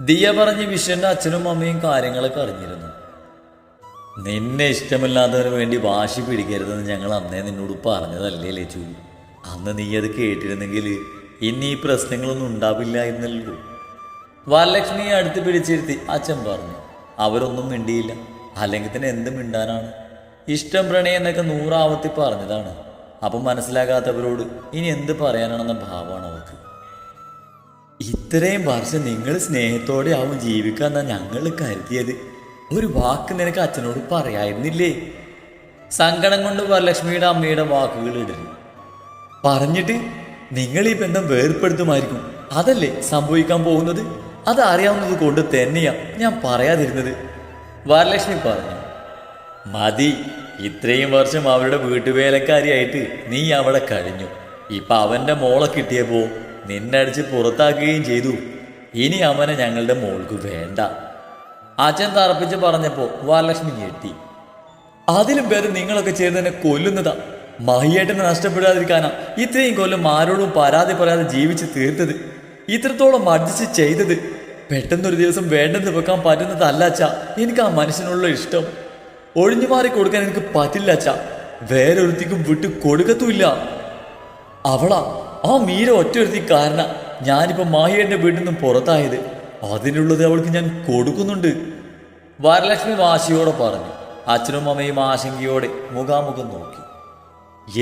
ദിയ പറഞ്ഞ് വിശ്വന്റെ അച്ഛനും അമ്മയും കാര്യങ്ങളൊക്കെ അറിഞ്ഞിരുന്നു. നിന്നെ ഇഷ്ടമില്ലാത്തവന് വേണ്ടി വാശി പിടിക്കരുതെന്ന് ഞങ്ങൾ അന്നേ നിന്നോട് പറഞ്ഞതല്ലേ ലച്ചു? അന്ന് നീ അത് കേട്ടിരുന്നെങ്കിൽ ഇനി ഈ പ്രശ്നങ്ങളൊന്നും ഉണ്ടാവില്ലായിരുന്നല്ലോ വരലക്ഷ്മിയെ അടുത്ത് പിടിച്ചിരുത്തി അച്ഛൻ പറഞ്ഞു അവരൊന്നും മിണ്ടിയില്ല. അല്ലെങ്കിൽ തന്നെ എന്ത് മിണ്ടാനാണ്? ഇഷ്ടം പ്രണയം എന്നൊക്കെ നൂറാവത്തി പറഞ്ഞതാണ്. അപ്പം മനസ്സിലാകാത്തവരോട് ഇനി എന്ത് പറയാനാണെന്ന ഭാവമാണ്? ഇത്രയും വർഷം നിങ്ങൾ സ്നേഹത്തോടെ ആവും ജീവിക്കാന്നാ ഞങ്ങൾ കരുതിയത്. ഒരു വാക്ക് നിനക്ക് അച്ഛനോട് പറയായിരുന്നില്ലേ? സങ്കടം കൊണ്ട് വരലക്ഷ്മിയുടെ അമ്മയുടെ വാക്കുകൾ ഇടരുത് പറഞ്ഞിട്ട് നിങ്ങൾ ഈ ബന്ധം വേർപ്പെടുത്തുമായിരിക്കും. അതല്ലേ സംഭവിക്കാൻ പോകുന്നത്? അത് അറിയാവുന്നത് കൊണ്ട് തന്നെയാ ഞാൻ പറയാതിരുന്നത്. വരലക്ഷ്മി പറഞ്ഞു മതി ഇത്രയും വർഷം അവരുടെ വീട്ടുവേലക്കാരിയായിട്ട് നീ അവിടെ കഴിഞ്ഞു. ഇപ്പൊ അവന്റെ മോളെ കിട്ടിയപ്പോ നിന്നടിച്ച് പുറത്താക്കുകയും ചെയ്തു. ഇനി അവനെ ഞങ്ങളുടെ മോൾക്ക് വേണ്ട. അച്ഛൻ തറപ്പിച്ച് പറഞ്ഞപ്പോ വരലക്ഷ്മി ഞെട്ടി. അതിലും ഭേദം നിങ്ങളൊക്കെ ചേർന്ന് കൊല്ലുന്നതാ. മഹിയേട്ടനെ നഷ്ടപ്പെടാതിരിക്കാനാ ഇത്രയും കൊല്ലം ആരോടും പരാതി പറയാതെ ജീവിച്ച് തീർത്തത്. ഇത്രത്തോളം അഡ്ജസ്റ്റ് ചെയ്തത്. പെട്ടെന്നൊരു ദിവസം വേണ്ടെന്ന് വെക്കാൻ പറ്റുന്നതല്ല അച്ഛാ. എനിക്ക് ആ മനുഷ്യനുള്ള ഇഷ്ടം. ഒഴിഞ്ഞു മാറി കൊടുക്കാൻ എനിക്ക് പറ്റില്ല അച്ഛാ. വേറൊരുത്തിക്കും വിട്ട് കൊടുക്കത്തുമില്ല. അവളാ ആ മീര ഒറ്റയൊരുത്തി കാരണ ഞാനിപ്പോ മാഹിയന്റെ വീട്ടിൽ നിന്നും പുറത്തായത്. അതിനുള്ളത് അവൾക്ക് ഞാൻ കൊടുക്കുന്നുണ്ട്. വരലക്ഷ്മി വാശിയോടെ പറഞ്ഞു. അച്ഛനും അമ്മയും ആശങ്കയോടെ മുഖാമുഖം നോക്കി.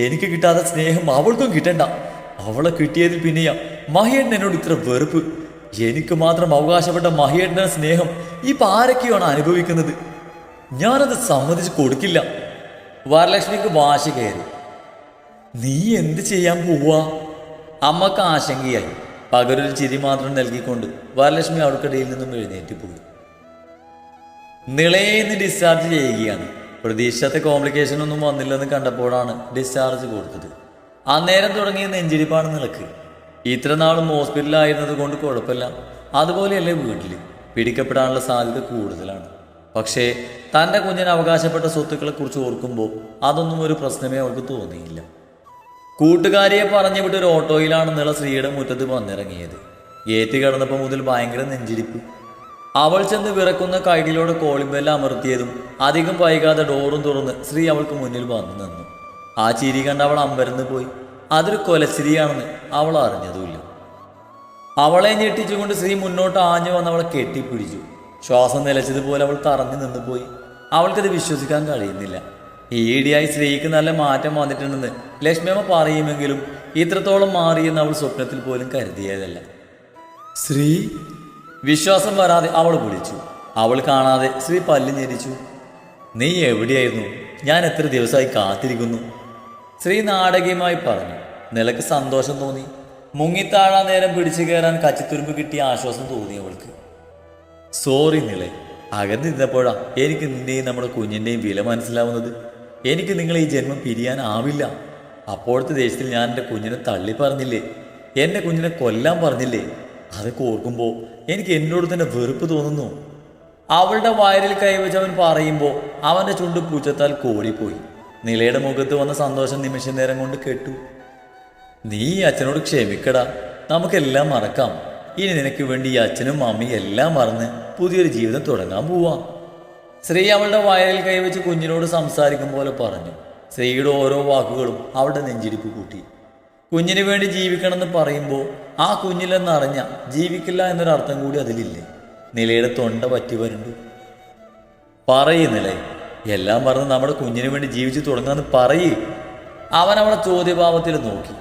എനിക്ക് കിട്ടാത്ത സ്നേഹം അവൾക്കും കിട്ടണ്ട. അവളെ കിട്ടിയതിൽ പിന്നെയാ മഹിയേട്ടൻ എന്നോട് ഇത്ര വെറുപ്പ്. എനിക്ക് മാത്രം അവകാശപ്പെട്ട മഹിയേട്ടന്റെ സ്നേഹം ഇപ്പൊ ആരൊക്കെയാണ് അനുഭവിക്കുന്നത്? ഞാനത് സമ്മതിച്ച് കൊടുക്കില്ല. വരലക്ഷ്മിക്ക് വാശി കയറി. നീ എന്ത് ചെയ്യാൻ പോവാ? അമ്മയ്ക്ക് ആശങ്കയായി. പകരൊരു ചിരി മാത്രം നൽകിക്കൊണ്ട് വരലക്ഷ്മി അവർക്കിടയിൽ നിന്നും എഴുന്നേറ്റ് പോയി. നിളയെന്ന് ഡിസ്ചാർജ് ചെയ്യുകയാണ്. പ്രതീക്ഷിച്ച കോംപ്ലിക്കേഷൻ ഒന്നും വന്നില്ലെന്ന് കണ്ടപ്പോഴാണ് ഡിസ്ചാർജ് കൊടുത്തത്. അന്നേരം തുടങ്ങിയ നെഞ്ചിരിപ്പാണ് നിലയ്ക്ക്. ഇത്ര നാളും ഹോസ്പിറ്റലിലായിരുന്നത് കൊണ്ട് കുഴപ്പമില്ല. അതുപോലെയല്ലേ വീട്ടിൽ പിടിക്കപ്പെടാനുള്ള സാധ്യത കൂടുതലാണ്. പക്ഷേ തന്റെ കുഞ്ഞിന് അവകാശപ്പെട്ട സ്വത്തുക്കളെക്കുറിച്ച് ഓർക്കുമ്പോൾ അതൊന്നും ഒരു പ്രശ്നമേ അവൾക്ക് തോന്നിയില്ല. കൂട്ടുകാരിയെ പറഞ്ഞു വിട്ട് ഒരു ഓട്ടോയിലാണ് നിള ശ്രീയുടെ മുറ്റത്ത് വന്നിറങ്ങിയത്. ഗേറ്റ് കടന്നപ്പോൾ മുതൽ ഭയങ്കര നെഞ്ചിരിപ്പ് അവൾ ചെന്ന് വിറക്കുന്ന കൈകളിലൂടെ കോളിംബെല്ലാം അമർത്തിയതും അധികം വൈകാതെ ഡോറും തുറന്ന് സ്ത്രീ അവൾക്ക് മുന്നിൽ വന്നു നിന്നു. ആ ചിരി കണ്ട് അവൾ അമ്പരന്ന് പോയി. അതൊരു കൊലശ്രീയാണെന്ന് അവൾ അറിഞ്ഞതുമില്ല. അവളെ ഞെട്ടിച്ചുകൊണ്ട് സ്ത്രീ മുന്നോട്ട് ആഞ്ഞു വന്ന് അവളെ കെട്ടിപ്പിടിച്ചു. ശ്വാസം നിലച്ചതുപോലെ അവൾ തറഞ്ഞു നിന്നുപോയി അവൾക്കത് വിശ്വസിക്കാൻ കഴിയുന്നില്ല. ഈയിടെയായി സ്ത്രീക്ക് നല്ല മാറ്റം വന്നിട്ടുണ്ടെന്ന് ലക്ഷ്മിയമ്മ പറയുമെങ്കിലും ഇത്രത്തോളം മാറിയെന്ന് അവൾ സ്വപ്നത്തിൽ പോലും കരുതിയതല്ല. ശ്രീ വിശ്വാസം വരാതെ അവൾ വിളിച്ചു. അവൾ കാണാതെ ശ്രീ പല്ല് ഞെരിച്ചു. നീ എവിടെയായിരുന്നു? ഞാൻ എത്ര ദിവസമായി കാത്തിരിക്കുന്നു. ശ്രീ നാടകീയമായി പറഞ്ഞു. നിലയ്ക്ക് സന്തോഷം തോന്നി. മുങ്ങിത്താഴാൻ നേരം പിടിച്ചു കയറാൻ കച്ചിത്തുരുമ്പ് കിട്ടിയ ആശ്വാസം തോന്നി അവൾക്ക്. സോറി നിളെ. അകന്നിരുന്നപ്പോഴാ എനിക്ക് നിന്റെയും നമ്മുടെ കുഞ്ഞിന്റെയും വില മനസ്സിലാവുന്നത്. എനിക്ക് നിങ്ങളെ ഈ ജന്മം പിരിയാനാവില്ല അപ്പോഴത്തെ ദേശത്തിൽ ഞാൻ എന്റെ കുഞ്ഞിനെ തള്ളി പറഞ്ഞില്ലേ? എന്റെ കുഞ്ഞിനെ കൊല്ലാൻ പറഞ്ഞില്ലേ? അതൊക്കെ ഓർക്കുമ്പോൾ എനിക്ക് എന്നോട് തന്നെ വെറുപ്പ് തോന്നുന്നു. അവളുടെ വയറിൽ കൈവച്ച് അവൻ പറയുമ്പോൾ അവന്റെ ചുണ്ട് പൂച്ചത്താൽ കോടിപ്പോയി നിലയുടെ മുഖത്ത് വന്ന സന്തോഷം നിമിഷ നേരം കൊണ്ട് കേട്ടു. നീ അച്ഛനോട് ക്ഷമിക്കടാ. നമുക്കെല്ലാം മറക്കാം. ഇനി നിനക്ക് വേണ്ടി അച്ഛനും അമ്മയും എല്ലാം മറന്ന് പുതിയൊരു ജീവിതം തുടങ്ങാൻ പോവാം. ശ്രീ അവളുടെ വയലിൽ കൈവച്ച് കുഞ്ഞിനോട് സംസാരിക്കും പോലെ പറഞ്ഞു. സ്ത്രീയുടെ ഓരോ വാക്കുകളും അവളുടെ നെഞ്ചിരിപ്പ് കൂട്ടി. കുഞ്ഞിന് വേണ്ടി ജീവിക്കണമെന്ന് പറയുമ്പോൾ ആ കുഞ്ഞിലെന്നറിഞ്ഞ ജീവിക്കില്ല എന്നൊരർത്ഥം കൂടി അതിലില്ലേ? നിലയുടെ തൊണ്ട പറ്റി വരുന്നു പറയുന്നില്ലേ എല്ലാം പറഞ്ഞ് നമ്മുടെ കുഞ്ഞിന് വേണ്ടി ജീവിച്ചു തുടങ്ങാന്ന് പറയേ. അവൻ അവളെ ചോദ്യഭാവത്തിൽ നോക്കി.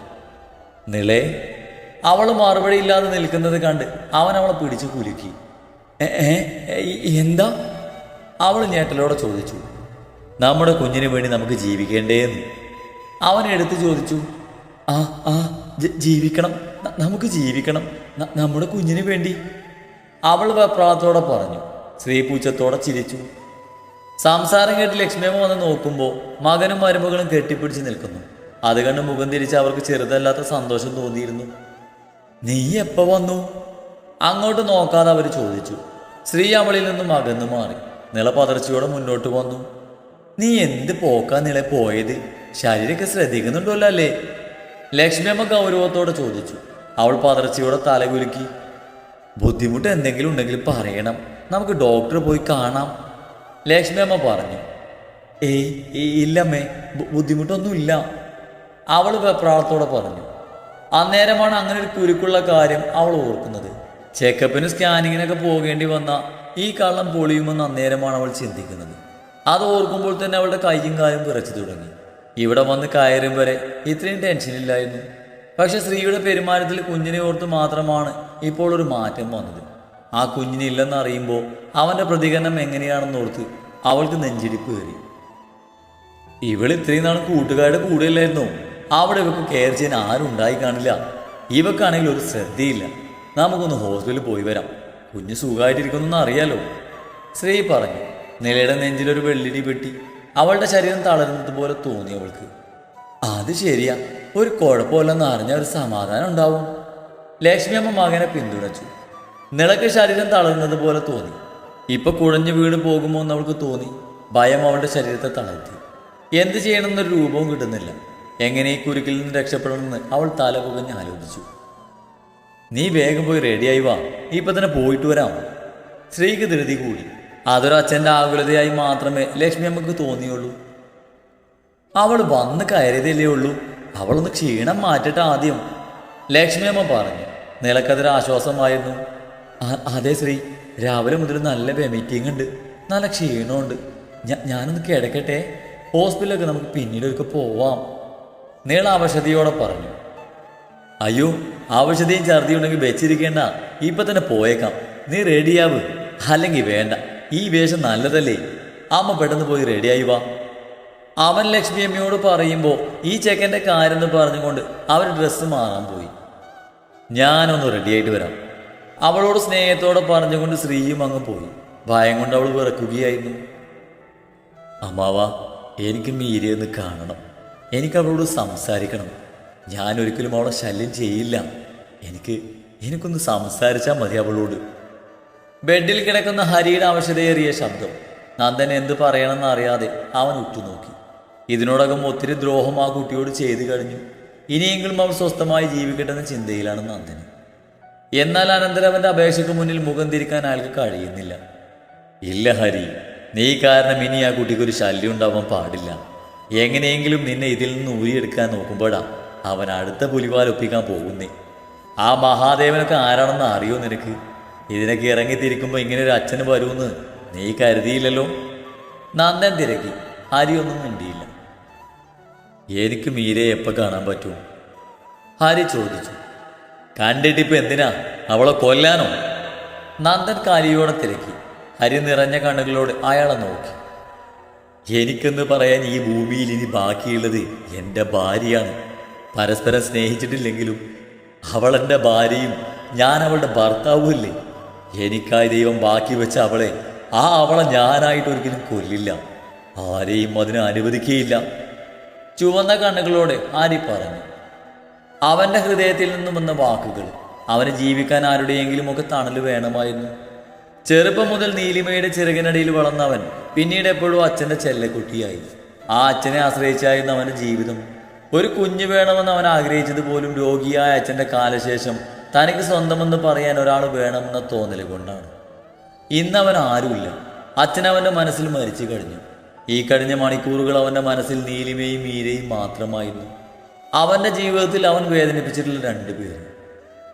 നിളേ അവൾ മറുപടി ഇല്ലാതെ നിൽക്കുന്നത് കണ്ട് അവൻ അവളെ പിടിച്ചു കുലുക്കി. "എ, ഏ, ഏ, എന്താ? അവൾ ഞേട്ടലോടെ ചോദിച്ചു നമ്മുടെ കുഞ്ഞിന് വേണ്ടി നമുക്ക് ജീവിക്കേണ്ടേന്ന്? അവൻ എടുത്ത് ചോദിച്ചു ആ ആ ജീവിക്കണം നമുക്ക് ജീവിക്കണം നമ്മുടെ കുഞ്ഞിന് വേണ്ടി. അവൾ വെപ്രാളത്തോടെ പറഞ്ഞു ശ്രീപൂച്ചത്തോടെ ചിരിച്ചു. സംസാരം കേട്ട് ലക്ഷ്മിയമ്മ വന്ന് നോക്കുമ്പോൾ മകനും മരുമകളും കെട്ടിപ്പിടിച്ച് നിൽക്കുന്നു. അത് കണ്ട് മുഖം തിരിച്ച് അവർക്ക് ചെറുതല്ലാത്ത സന്തോഷം തോന്നിയിരുന്നു. നീ എപ്പോൾ വന്നു? അങ്ങോട്ട് നോക്കാതെ അവർ ചോദിച്ചു. ശ്രീ അവളിൽ നിന്നും അകന്നു മാറി. നിള പതർച്ചയോടെ മുന്നോട്ട് വന്നു. നീ എന്ത് പോക്കാ നിളെ പോയത്? ശരീരമൊക്കെ ശ്രദ്ധിക്കുന്നുണ്ടല്ലോ അല്ലേ? ലക്ഷ്മിയമ്മ ഗൗരവത്തോടെ ചോദിച്ചു. അവൾ പതർച്ചയോടെ തലകുലുക്കി ബുദ്ധിമുട്ട് എന്തെങ്കിലും ഉണ്ടെങ്കിൽ പറയണം. നമുക്ക് ഡോക്ടറെ പോയി കാണാം. ലക്ഷ്മി അമ്മ പറഞ്ഞു. ഏയ് ഇല്ലമ്മേ ബുദ്ധിമുട്ടൊന്നുമില്ല. അവൾ വെപ്രാളത്തോടെ പറഞ്ഞു. അന്നേരമാണ് അങ്ങനെ ഒരു കുരുക്കുള്ള കാര്യം അവൾ ഓർക്കുന്നത്. ചെക്കപ്പിനും സ്കാനിങ്ങിനൊക്കെ പോകേണ്ടി വന്ന ഈ കള്ളം പൊളിയുമെന്ന് അന്നേരമാണ് അവൾ ചിന്തിക്കുന്നത്. അത് ഓർക്കുമ്പോൾ തന്നെ അവളുടെ കൈയും കാലും വിറച്ചു തുടങ്ങി. ഇവിടെ വന്ന് കയറും വരെ ഇത്രയും ടെൻഷനില്ലായിരുന്നു പക്ഷെ സ്ത്രീയുടെ പെരുമാറ്റത്തിൽ കുഞ്ഞിനെ ഓർത്ത് മാത്രമാണ് ഇപ്പോൾ ഒരു മാറ്റം വന്നത്. ആ കുഞ്ഞിനില്ലെന്നറിയുമ്പോൾ അവന്റെ പ്രതികരണം എങ്ങനെയാണെന്ന് ഓർത്ത് അവൾക്ക് നെഞ്ചിടിപ്പ് കയറി. ഇവൾ ഇത്രയും നാൾ കൂട്ടുകാരുടെ കൂടെയല്ലായിരുന്നു? അവിടെ ഇവക്ക് കെയർ ചെയ്യാൻ ആരും ഉണ്ടായി കാണില്ല. ഇവക്കാണെങ്കിൽ ഒരു ശ്രദ്ധയില്ല. നമുക്കൊന്ന് ഹോസ്പിറ്റലിൽ പോയി വരാം. കുഞ്ഞ് സുഖമായിട്ടിരിക്കുന്നെന്ന് അറിയാലോ. ശ്രീ പറഞ്ഞു നിലയുടെ നെഞ്ചിലൊരു വെള്ളിടി പെട്ടി. അവളുടെ ശരീരം തളരുന്നത് പോലെ തോന്നി അവൾക്ക്. അത് ശരിയാ ഒരു കുഴപ്പമില്ലെന്ന് അറിഞ്ഞ ഒരു സമാധാനം ഉണ്ടാവും. ലക്ഷ്മി അമ്മ മകനെ പിന്തുണച്ചു. നിളക്ക് ശരീരം തളരുന്നത് പോലെ തോന്നി. ഇപ്പൊ കുഴഞ്ഞു വീണ് പോകുമോ എന്ന് അവൾക്ക് തോന്നി. ഭയം അവളുടെ ശരീരത്തെ തളർത്തി. എന്ത് ചെയ്യണമെന്നൊരു രൂപവും കിട്ടുന്നില്ല. എങ്ങനെ ഈ കുരുക്കിൽ നിന്ന് രക്ഷപ്പെടണമെന്ന് അവൾ തല പുകഞ്ഞ് ആലോചിച്ചു. നീ വേഗം പോയി റെഡിയായി വാ. ഇപ്പൊ തന്നെ പോയിട്ട് വരാം. സ്ത്രീക്ക് ധൃതി കൂടി. അതൊരു അച്ഛന്റെ ആകുലതയായി മാത്രമേ ലക്ഷ്മി അമ്മയ്ക്ക് തോന്നിയുള്ളൂ. അവൾ വന്ന് കയറിയതല്ലേ ഉള്ളൂ. അവളൊന്ന് ക്ഷീണം മാറ്റട്ടെ ആദ്യം ലക്ഷ്മി അമ്മ പറഞ്ഞു. നിലക്കതൊരു ആശ്വാസമായിരുന്നു. "ആ- അതെ ശ്രീ. രാവിലെ മുതൽ നല്ല വെമിറ്റിംഗ് ഉണ്ട്. നല്ല ക്ഷീണമുണ്ട്. ഞാനൊന്ന് കിടക്കട്ടെ. ഹോസ്പിറ്റലൊക്കെ നമുക്ക് പിന്നീട് ഒരിക്കൽ പോവാം. നീള അവശതയോടെ പറഞ്ഞു. അയ്യോ ആവശ്യതയും ഛർദിയും ഉണ്ടെങ്കിൽ വെച്ചിരിക്കേണ്ട. ഇപ്പൊ തന്നെ പോയേക്കാം. നീ റെഡിയാവ്. അല്ലെങ്കിൽ വേണ്ട. ഈ വേഷം നല്ലതല്ലേ? അമ്മ പെട്ടെന്ന് പോയി റെഡിയായി വാ. അവൻ ലക്ഷ്മി അമ്മയോട് പറയുമ്പോൾ ഈ ചെക്കന്റെ കാര്യമെന്ന് പറഞ്ഞുകൊണ്ട് അവൻ ഡ്രസ്സ് മാറാൻ പോയി. ഞാനൊന്ന് റെഡിയായിട്ട് വരാം. അവളോട് സ്നേഹത്തോടെ പറഞ്ഞുകൊണ്ട് ശ്രീയും അങ്ങ് പോയി. ഭയം കൊണ്ട് അവൾ വിറക്കുകയായിരുന്നു. അമ്മാവ എനിക്ക് മീരിയെന്ന് കാണണം. എനിക്ക് അവളോട് സംസാരിക്കണം. ഞാൻ ഒരിക്കലും അവളെ ശല്യം ചെയ്യില്ല. എനിക്ക് എനിക്കൊന്ന് സംസാരിച്ചാൽ മതി അവളോട്. ബെഡിൽ കിടക്കുന്ന ഹരിയുടെ ആവശ്യതയേറിയ ശബ്ദം. നന്ദൻ എന്ത് പറയണമെന്ന് അറിയാതെ അവൻ ഉറ്റുനോക്കി. ഇതിനോടകം ഒത്തിരി ദ്രോഹം ആ കുട്ടിയോട് ചെയ്തു കഴിഞ്ഞു. ഇനിയെങ്കിലും അവൾ സ്വസ്ഥമായി ജീവിക്കട്ടെന്ന ചിന്തയിലാണ് നന്ദന്. എന്നാൽ അനന്തരവന്റെ അപേക്ഷയ്ക്ക് മുന്നിൽ മുഖം തിരിക്കാൻ അയാൾക്ക് കഴിയുന്നില്ല. ഇല്ല ഹരി നീ കാരണം ഇനി ആ കുട്ടിക്കൊരു ശല്യം ഉണ്ടാവാൻ പാടില്ല. എങ്ങനെയെങ്കിലും നിന്നെ ഇതിൽ നിന്ന് ഊരിയെടുക്കാൻ നോക്കുമ്പോഴാ. അവൻ അടുത്ത പുലിവാൽ ഒപ്പിക്കാൻ പോകുന്നേ. ആ മഹാദേവനൊക്കെ ആരാണെന്ന് അറിയോ നിനക്ക്? ഇതിനൊക്കെ ഇറങ്ങിത്തിരിക്കുമ്പോൾ ഇങ്ങനെ ഒരു അച്ഛന് വരുമെന്ന് നീ കരുതിയില്ലല്ലോ? നന്ദൻ തിരക്കി. ഹരിയൊന്നും മിണ്ടിയില്ല. എനിക്ക് മീരയെ എപ്പോൾ കാണാൻ പറ്റുമോ ഹരി ചോദിച്ചു. കണ്ടിട്ടിപ്പോൾ എന്തിനാ? അവളെ കൊല്ലാനോ? നന്ദൻ കാലിയോടെ തിരക്കി. ഹരി നിറഞ്ഞ കണ്ണുകളോട് അയാളെ നോക്കി. എനിക്കെന്ന് പറയാൻ ഈ ഭൂമിയിൽ ഇനി ബാക്കിയുള്ളത് എന്റെ ഭാര്യയാണ്. പരസ്പരം സ്നേഹിച്ചിട്ടില്ലെങ്കിലും അവൾ എന്റെ ഭാര്യയും ഞാൻ അവളുടെ ഭർത്താവുമല്ലേ എനിക്കായി ദൈവം ബാക്കി വെച്ച അവളെ ആ അവളെ ഞാനായിട്ട് ഒരിക്കലും കൊല്ലില്ല. ആരെയും അതിന് അനുവദിക്കുകയില്ല. ചുവന്ന കണ്ണുകളോടെ ആരി പറഞ്ഞു അവന്റെ ഹൃദയത്തിൽ നിന്നും വന്ന വാക്കുകൾ അവന് ജീവിക്കാൻ ആരുടെയെങ്കിലും ഒക്കെ തണൽ വേണമായിരുന്നു. ചെറുപ്പം മുതൽ നീലിമയുടെ ചിറകിനടിയിൽ വളർന്നവൻ പിന്നീട് എപ്പോഴും അച്ഛന്റെ ചെല്ലക്കുട്ടിയായി. ആ അച്ഛനെ ആശ്രയിച്ചായിരുന്നു അവന്റെ ജീവിതം. ഒരു കുഞ്ഞ് വേണമെന്ന് അവൻ ആഗ്രഹിച്ചത് പോലും രോഗിയായ അച്ഛന്റെ കാലശേഷം തനിക്ക് സ്വന്തമെന്ന് പറയാൻ ഒരാൾ വേണമെന്ന തോന്നൽ കൊണ്ടാണ്. ഇന്ന് അവൻ ആരുമില്ല. അച്ഛൻ അവന്റെ മനസ്സിൽ മരിച്ചു കഴിഞ്ഞു. ഈ കഴിഞ്ഞ മണിക്കൂറുകൾ അവന്റെ മനസ്സിൽ നീലിമയും മീരയും മാത്രമായിരുന്നു. അവന്റെ ജീവിതത്തിൽ അവൻ വേദനിപ്പിച്ചിട്ടുള്ള രണ്ടു പേര്.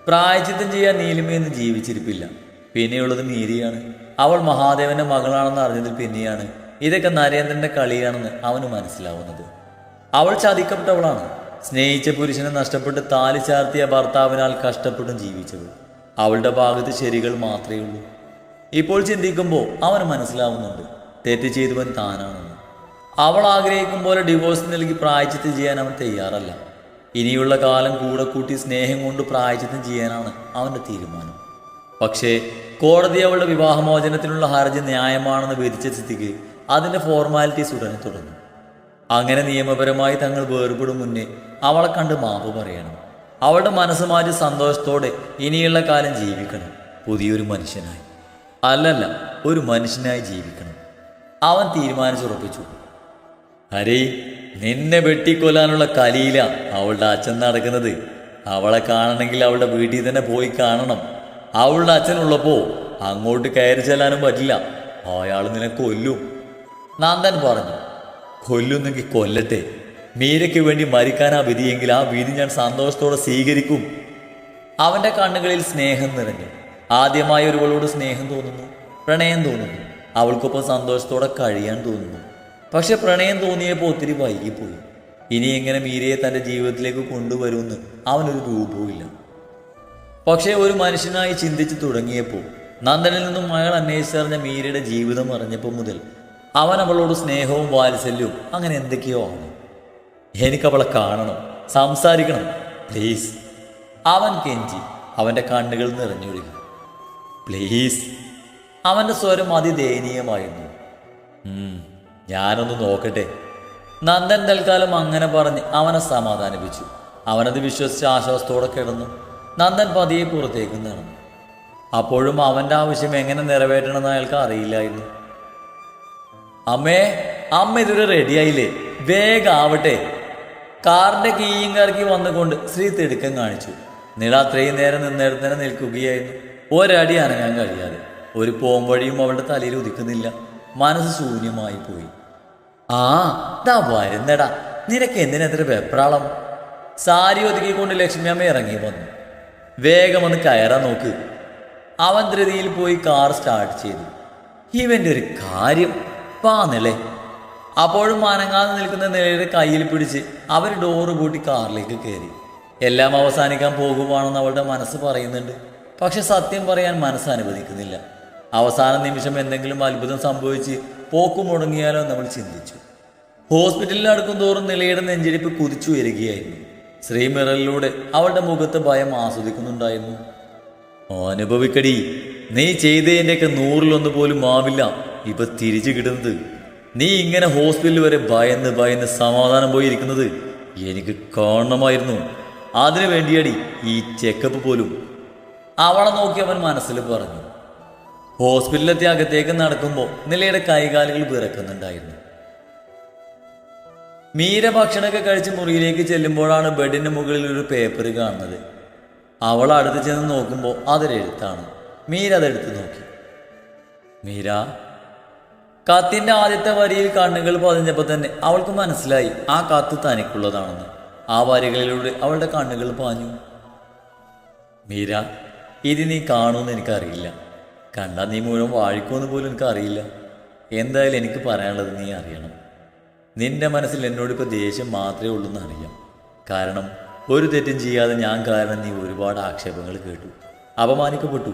പ്രായച്ചിത്തം ചെയ്യാൻ നീലിമയൊന്നും ജീവിച്ചിരിപ്പില്ല. പിന്നെയുള്ളത് മീരിയാണ്. അവൾ മഹാദേവന്റെ മകളാണെന്ന് അറിഞ്ഞതിൽ പിന്നെയാണ്. ഇതൊക്കെ നരേന്ദ്രന്റെ കളിയാണെന്ന് അവന് മനസ്സിലാവുന്നത്. അവൾ ചതിക്കപ്പെട്ടവളാണ്. സ്നേഹിച്ച പുരുഷനെ നഷ്ടപ്പെട്ട് താലി ചാർത്തിയ ഭർത്താവിനാൽ കഷ്ടപ്പെട്ടും ജീവിച്ചവൾ. അവളുടെ ഭാഗത്ത് ശരികൾ മാത്രമേ ഉള്ളൂ. ഇപ്പോൾ ചിന്തിക്കുമ്പോൾ അവന് മനസ്സിലാവുന്നുണ്ട്. തെറ്റ് ചെയ്തവൻ താനാണെന്ന്. അവൾ ആഗ്രഹിക്കും പോലെ ഡിവോഴ്സ് നൽകി പ്രായച്ചിത്തം ചെയ്യാൻ അവൻ തയ്യാറല്ല. ഇനിയുള്ള കാലം കൂടെ കൂട്ടി സ്നേഹം കൊണ്ട് പ്രായച്ചിത്തം ചെയ്യാനാണ് അവന്റെ തീരുമാനം. പക്ഷേ കോടതി അവളുടെ വിവാഹമോചനത്തിനുള്ള ഹർജി ന്യായമാണെന്ന് വിധിച്ച സ്ഥിതിക്ക് അതിന്റെ ഫോർമാലിറ്റീസ് ഉടനെ തുടങ്ങും. അങ്ങനെ നിയമപരമായി തങ്ങൾ വേർപെടും മുന്നേ അവളെ കണ്ട് മാപ്പ് പറയണം. അവളുടെ മനസ്സ് മാറ്റി സന്തോഷത്തോടെ ഇനിയുള്ള കാലം ജീവിക്കണം. പുതിയൊരു മനുഷ്യനായി. അല്ലല്ല ഒരു മനുഷ്യനായി ജീവിക്കണം. അവൻ തീരുമാനിച്ചുറപ്പിച്ചു. ഹരി നിന്നെ വെട്ടിക്കൊല്ലാനുള്ള കലിയില അവളുടെ അച്ഛൻ നടക്കുന്നത്. അവളെ കാണണമെങ്കിൽ അവളുടെ വീട്ടിൽ തന്നെ പോയി കാണണം. അവളുടെ അച്ഛനുള്ളപ്പോ അങ്ങോട്ട് കയറി ചെല്ലാനും പറ്റില്ല. അയാൾ നിന്നെ കൊല്ലും. നന്ദൻ പറഞ്ഞു. കൊല്ലുന്നെങ്കിൽ കൊല്ലട്ടെ. മീരയ്ക്ക് വേണ്ടി മരിക്കാനാ വിധിയെങ്കിൽ ആ വിധി ഞാൻ സന്തോഷത്തോടെ സ്വീകരിക്കും. അവന്റെ കണ്ണുകളിൽ സ്നേഹം നിറഞ്ഞു. ആദ്യമായി ഒരുവളോട് സ്നേഹം തോന്നുന്നു പ്രണയം തോന്നുന്നു. അവൾക്കൊപ്പം സന്തോഷത്തോടെ കഴിയാൻ തോന്നുന്നു. പക്ഷെ പ്രണയം തോന്നിയപ്പോൾ ഒത്തിരി വൈകിപ്പോയി. ഇനി എങ്ങനെ മീരയെ തന്റെ ജീവിതത്തിലേക്ക് കൊണ്ടുവരുമെന്ന് അവനൊരു രൂപവുമില്ല പക്ഷേ ഒരു മനുഷ്യനായി ചിന്തിച്ചു തുടങ്ങിയപ്പോൾ നന്ദനിൽ നിന്നും അയാൾ അന്വേഷിച്ചറിഞ്ഞ മീരയുടെ ജീവിതം അറിഞ്ഞപ്പോൾ മുതൽ അവൻ അവളോട് സ്നേഹവും വാത്സല്യവും അങ്ങനെ എന്തൊക്കെയോ ആണ്. എനിക്കവളെ കാണണം സംസാരിക്കണം പ്ലീസ് അവൻ കെഞ്ചി അവന്റെ കണ്ണുകൾ നിറഞ്ഞൊഴുകി. പ്ലീസ് അവന്റെ സ്വരം അതിദയനീയമായിരുന്നു. "ഉം, ഞാനൊന്ന് നോക്കട്ടെ. നന്ദൻ തൽക്കാലം അങ്ങനെ പറഞ്ഞ് അവനെ സമാധാനിപ്പിച്ചു. അവനത് വിശ്വസിച്ച് ആശ്വാസത്തോടെ കിടന്നു. നന്ദൻ പതിയെ പുറത്തേക്ക് നടന്നു. അപ്പോഴും അവന്റെ ആവശ്യം എങ്ങനെ നിറവേറ്റണമെന്ന് അയാൾക്ക് അറിയില്ലായിരുന്നു. അമ്മേ അമ്മ ഇതുവരെ റെഡിയായില്ലേ വേഗം ആവട്ടെ. കാറിന്റെ കീയും കറക്കി വന്നുകൊണ്ട് ശ്രീ തിടുക്കം കാണിച്ചു. നിള അത്രയും നേരം നിന്നിടത്ത് തന്നെ നിൽക്കുകയായിരുന്നു. ഒരടി അനങ്ങാൻ കഴിയാതെ. ഒരു പോംവഴിയും അവളുടെ തലയിൽ ഉദിക്കുന്നില്ല. മനസ്സ് ശൂന്യമായി പോയി. ആ ദാ വരുന്നടാ. നിനക്ക് എന്തിനെത്ര വെപ്രാളം? സാരി ഒതുക്കിക്കൊണ്ട് ലക്ഷ്മി അമ്മ ഇറങ്ങി വന്നു. വേഗം ഒന്ന് കയറാൻ നോക്ക്. അവൻ ധൃതിയിൽ പോയി കാർ സ്റ്റാർട്ട് ചെയ്തു. ഇവന്റെ ഒരു കാര്യം പാന്നിളേ അപ്പോഴും മാനങ്ങാതെ നിൽക്കുന്ന നിലയുടെ കയ്യിൽ പിടിച്ച് അവർ ഡോറ് പൂട്ടി കാറിലേക്ക് കയറി. എല്ലാം അവസാനിക്കാൻ പോകുവാണെന്ന് അവളുടെ മനസ്സ് പറയുന്നുണ്ട്. പക്ഷെ സത്യം പറയാൻ മനസ്സ് അനുവദിക്കുന്നില്ല. അവസാന നിമിഷം എന്തെങ്കിലും അത്ഭുതം സംഭവിച്ച് പോക്ക് മുടങ്ങിയാലോ നമ്മൾ ചിന്തിച്ചു. ഹോസ്പിറ്റലിൽ അടുക്കും തോറും നിലയുടെ നെഞ്ചിടിപ്പ് കുതിച്ചു വരികയായിരുന്നു ശ്രീ മിറലിലൂടെ അവളുടെ മുഖത്ത് ഭയം ആസ്വദിക്കുന്നുണ്ടായിരുന്നു. അനുഭവിക്കടി നീ ചെയ്തതിന്റെയൊക്കെ നൂറിലൊന്ന് പോലും ആവില്ല. ഇപ്പൊ തിരിച്ചു കിട്ടുന്നത്. നീ ഇങ്ങനെ ഹോസ്പിറ്റലിൽ വരെ ഭയന്ന് ഭയന്ന് സമാധാനം പോയിരിക്കുന്നത് എനിക്ക് കാണണമായിരുന്നു അതിനു വേണ്ടിയടി ഈ ചെക്കപ്പ് പോലും. അവളെ നോക്കി അവൻ മനസ്സിൽ പറഞ്ഞു. ഹോസ്പിറ്റലിലെത്തി അകത്തേക്ക് നടക്കുമ്പോൾ നിലയുടെ കൈകാലുകൾ വിറക്കുന്നുണ്ടായിരുന്നു. മീര ഭക്ഷണമൊക്കെ കഴിച്ച് മുറിയിലേക്ക് ചെല്ലുമ്പോഴാണ് ബെഡിന് മുകളിൽ ഒരു പേപ്പർ കാണുന്നത്. അവൾ അടുത്ത് ചെന്ന് നോക്കുമ്പോൾ അതൊരെഴുത്താണ്. മീര അതെടുത്ത് നോക്കി. മീര കത്തിന്റെ ആദ്യത്തെ വരിയിൽ കണ്ണുകൾ പതിഞ്ഞപ്പോൾ തന്നെ അവൾക്ക് മനസ്സിലായി ആ കത്ത് തനിക്കുള്ളതാണെന്ന്. ആ വരികളിലൂടെ അവളുടെ കണ്ണുകൾ പാഞ്ഞു. മീര ഇത് നീ കാണുമെന്ന് എനിക്കറിയില്ല. കണ്ടാൽ നീ മുഴുവൻ വാഴിക്കുമെന്ന് പോലും എനിക്കറിയില്ല. എന്തായാലും എനിക്ക് പറയാനുള്ളത് നീ അറിയണം. നിന്റെ മനസ്സിൽ എന്നോട് ഇപ്പോൾ ദേഷ്യം മാത്രമേ ഉള്ളൂ എന്ന് അറിയാം. കാരണം ഒരു തെറ്റും ചെയ്യാതെ ഞാൻ കാരണം നീ ഒരുപാട് ആക്ഷേപങ്ങൾ കേട്ടു. അപമാനിക്കപ്പെട്ടു.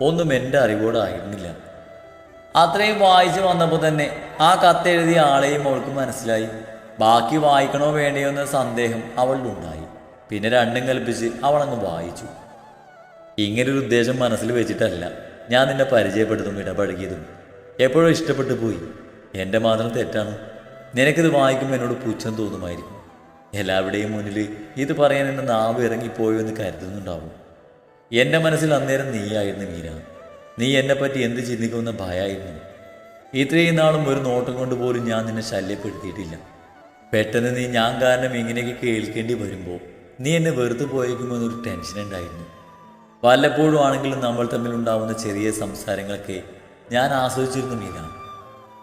ഒന്നും എന്റെ അറിവോടായിരുന്നില്ല അത്രയും വായിച്ചു വന്നപ്പോൾ തന്നെ ആ കത്തെഴുതിയ ആളെയും അവൾക്ക് മനസ്സിലായി. ബാക്കി വായിക്കണോ വേണ്ടയോ എന്ന സന്ദേഹം അവളിലുണ്ടായി. പിന്നെ രണ്ടും കൽപ്പിച്ച് അവളങ്ങ് വായിച്ചു. ഇങ്ങനൊരു ഉദ്ദേശം മനസ്സിൽ വെച്ചിട്ടല്ല ഞാൻ നിന്നെ പരിചയപ്പെടുത്തും ഇടപഴകിയതും. എപ്പോഴും ഇഷ്ടപ്പെട്ടു പോയി. എന്റെ മാത്രം തെറ്റാണ്. നിനക്കിത് വായിക്കുമ്പോൾ എന്നോട് പുച്ഛം തോന്നുമായിരിക്കും. എല്ലാവരുടെയും മുന്നിൽ ഇത് പറയാൻ എന്റെ നാവ് ഇറങ്ങിപ്പോയോ എന്ന് കരുതുന്നുണ്ടാവും. എന്റെ മനസ്സിൽ അന്നേരം നീയായിരുന്നു മീര. നീ എന്നെപ്പറ്റി എന്ത് ചിന്തിക്കുമെന്ന് ഭയമായിരുന്നു ഇത്രയും നാളും ഒരു നോട്ടം കൊണ്ട് പോലും ഞാൻ നിന്നെ ശല്യപ്പെടുത്തിയിട്ടില്ല. പെട്ടെന്ന് നീ ഞാൻ കാരണം ഇങ്ങനെയൊക്കെ കേൾക്കേണ്ടി വരുമ്പോൾ നീ എന്നെ വെറുത്തു പോയേക്കുമെന്നൊരു ടെൻഷൻ ഉണ്ടായിരുന്നു. വല്ലപ്പോഴും ആണെങ്കിലും നമ്മൾ തമ്മിൽ ഉണ്ടാവുന്ന ചെറിയ സംസാരങ്ങളൊക്കെ ഞാൻ ആസ്വദിച്ചിരുന്നു മീന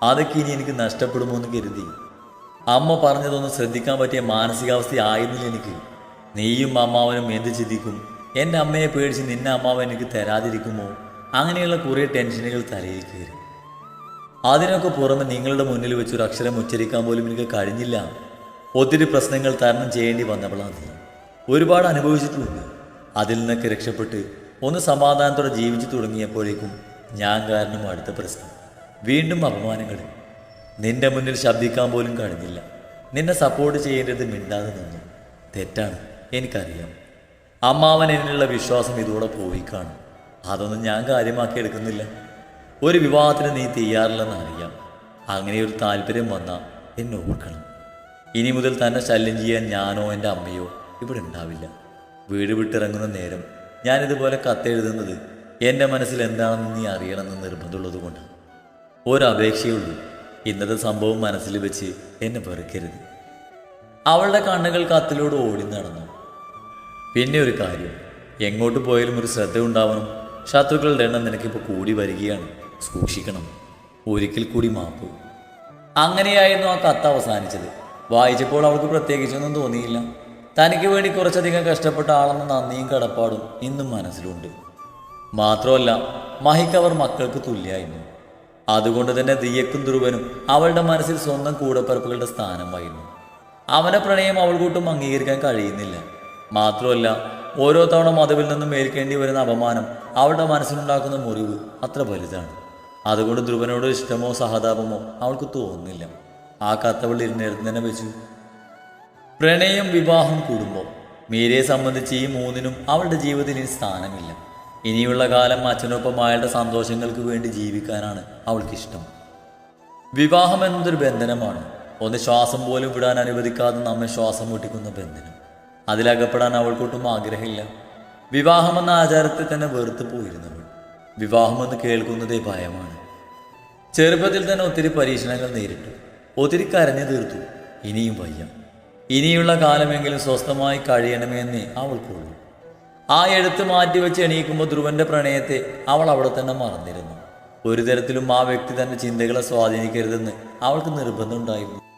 അതൊക്കെ ഇനി എനിക്ക് നഷ്ടപ്പെടുമോ എന്ന് കരുതി. അമ്മ പറഞ്ഞതൊന്നും ശ്രദ്ധിക്കാൻ പറ്റിയ മാനസികാവസ്ഥ ആയിരുന്നില്ല എനിക്ക്. നീയും അമ്മാവനും എന്ത് ചിന്തിക്കും? എന്റെ അമ്മയെ പേടിച്ച് നിന്നെ അമ്മാവൻ എനിക്ക് തരാതിരിക്കുമോ? അങ്ങനെയുള്ള കുറേ ടെൻഷനുകൾ തലയിൽ കയറി. അതിനൊക്കെ പുറമെ നിങ്ങളുടെ മുന്നിൽ വെച്ചൊരു അക്ഷരം ഉച്ചരിക്കാൻ പോലും എനിക്ക് കഴിഞ്ഞില്ല. ഒത്തിരി പ്രശ്നങ്ങൾ തരണം ചെയ്യേണ്ടി വന്നപ്പോഴാണ് ഒരുപാട് അനുഭവിച്ചിട്ടുണ്ട്. അതിൽ നിന്നൊക്കെ രക്ഷപ്പെട്ട് ഒന്ന് സമാധാനത്തോടെ ജീവിച്ചു തുടങ്ങിയപ്പോഴേക്കും ഞാൻ കാരണം അടുത്ത പ്രശ്നം. വീണ്ടും അപമാനങ്ങൾ. നിന്റെ മുന്നിൽ ശബ്ദിക്കാൻ പോലും കഴിഞ്ഞില്ല. നിന്നെ സപ്പോർട്ട് ചെയ്യേണ്ടത് മിണ്ടാതെ നിന്നു. തെറ്റാണ്. എനിക്കറിയാം. അമ്മാവൻ എന്നിലുള്ള വിശ്വാസം ഇതോടെ പോയി കാണും. അതൊന്നും ഞാൻ കാര്യമാക്കി എടുക്കുന്നില്ല. ഒരു വിവാഹത്തിന് നീ തയ്യാറില്ലെന്ന് അറിയാം. അങ്ങനെ ഒരു താല്പര്യം വന്നാൽ എന്നെ ഓർക്കണം. ഇനി മുതൽ തന്നെ ശല്യം ചെയ്യാൻ ഞാനോ എന്റെ അമ്മയോ ഇവിടെ ഉണ്ടാവില്ല. വീട് വിട്ടിറങ്ങുന്ന നേരം ഞാനിതുപോലെ കത്തെഴുതുന്നത് എന്റെ മനസ്സിൽ എന്താണെന്ന് നീ അറിയണമെന്ന് നിർബന്ധമുള്ളത് കൊണ്ടാണ് ഒരപേക്ഷയുള്ളൂ. ഇന്നത്തെ സംഭവം മനസ്സിൽ വെച്ച് എന്നെ വെറുക്കരുത്. അവളുടെ കണ്ണുകൾ കത്തിലൂടെ ഓടി നടന്നു. പിന്നെ ഒരു കാര്യം എങ്ങോട്ട് പോയാലും ഒരു ശ്രദ്ധ ഉണ്ടാവണം ശത്രുക്കളുടെ എണ്ണം നിനക്കിപ്പോൾ കൂടി വരികയാണ്. സൂക്ഷിക്കണം. ഒരിക്കൽ കൂടി മാപ്പ്. അങ്ങനെയായിരുന്നു ആ കത്ത് അവസാനിച്ചത്. വായിച്ചപ്പോൾ അവൾക്ക് പ്രത്യേകിച്ചൊന്നും തോന്നിയില്ല. തനിക്ക് വേണ്ടി കുറച്ചധികം കഷ്ടപ്പെട്ട ആളെന്ന നന്ദിയും കടപ്പാടും ഇന്നും മനസ്സിലുണ്ട്. മാത്രമല്ല മഹിക്ക് അവർ മക്കൾക്ക് തുല്യായിരുന്നു. അതുകൊണ്ട് തന്നെ ദിയക്കും ധ്രുവനും അവളുടെ മനസ്സിൽ സ്വന്തം കൂടപ്പിറപ്പുകളുടെ സ്ഥാനമായിരുന്നു. അവനെ പ്രണയം അവൾക്കൂട്ടും അംഗീകരിക്കാൻ കഴിയുന്നില്ല. മാത്രമല്ല ഓരോ തവണ മതവിൽ നിന്നും ഏൽക്കേണ്ടി വരുന്ന അപമാനം അവളുടെ മനസ്സിലുണ്ടാക്കുന്ന മുറിവ് അത്ര വലുതാണ്. അതുകൊണ്ട് ധ്രുവനോട് ഇഷ്ടമോ സഹതാപമോ അവൾക്ക് തോന്നുന്നില്ല. ആ കത്തവൾ ഇരുന്നിടത്ത് വെച്ചു. പ്രണയം വിവാഹം കുടുംബം മീരയെ സംബന്ധിച്ച് ഈ മൂന്നിനും അവളുടെ ജീവിതത്തിൽ ഇനി സ്ഥാനമില്ല. ഇനിയുള്ള കാലം അച്ഛനൊപ്പം അയാളുടെ സന്തോഷങ്ങൾക്ക് വേണ്ടി ജീവിക്കാനാണ് അവൾക്കിഷ്ടം. വിവാഹം എന്നതൊരു ബന്ധനമാണ്. ഒന്ന് ശ്വാസം പോലും വിടാൻ അനുവദിക്കാതെ നമ്മെ ശ്വാസം മുട്ടിക്കുന്ന ബന്ധനം. അതിലകപ്പെടാൻ അവൾക്കൊട്ടും ആഗ്രഹമില്ല. വിവാഹമെന്ന ആചാരത്തെ തന്നെ വെറുത്ത് പോയിരുന്നവൾ വിവാഹമെന്ന് കേൾക്കുന്നതേ ഭയമാണ്. ചെറുപ്പത്തിൽ തന്നെ ഒത്തിരി പരീക്ഷണങ്ങൾ നേരിട്ടു. ഒത്തിരി കരഞ്ഞു തീർത്തു. ഇനിയും വയ്യ. ഇനിയുള്ള കാലമെങ്കിലും സ്വസ്ഥമായി കഴിയണമെന്നേ അവൾക്കുള്ളൂ. ആ എഴുത്ത് മാറ്റിവെച്ച് എണീക്കുമ്പോൾ ധ്രുവന്റെ പ്രണയത്തെ അവൾ അവിടെ തന്നെ മറന്നിരുന്നു. ഒരു തരത്തിലും ആ വ്യക്തി തന്റെ ചിന്തകളെ സ്വാധീനിക്കരുതെന്ന് അവൾക്ക് നിർബന്ധമുണ്ടായിരുന്നു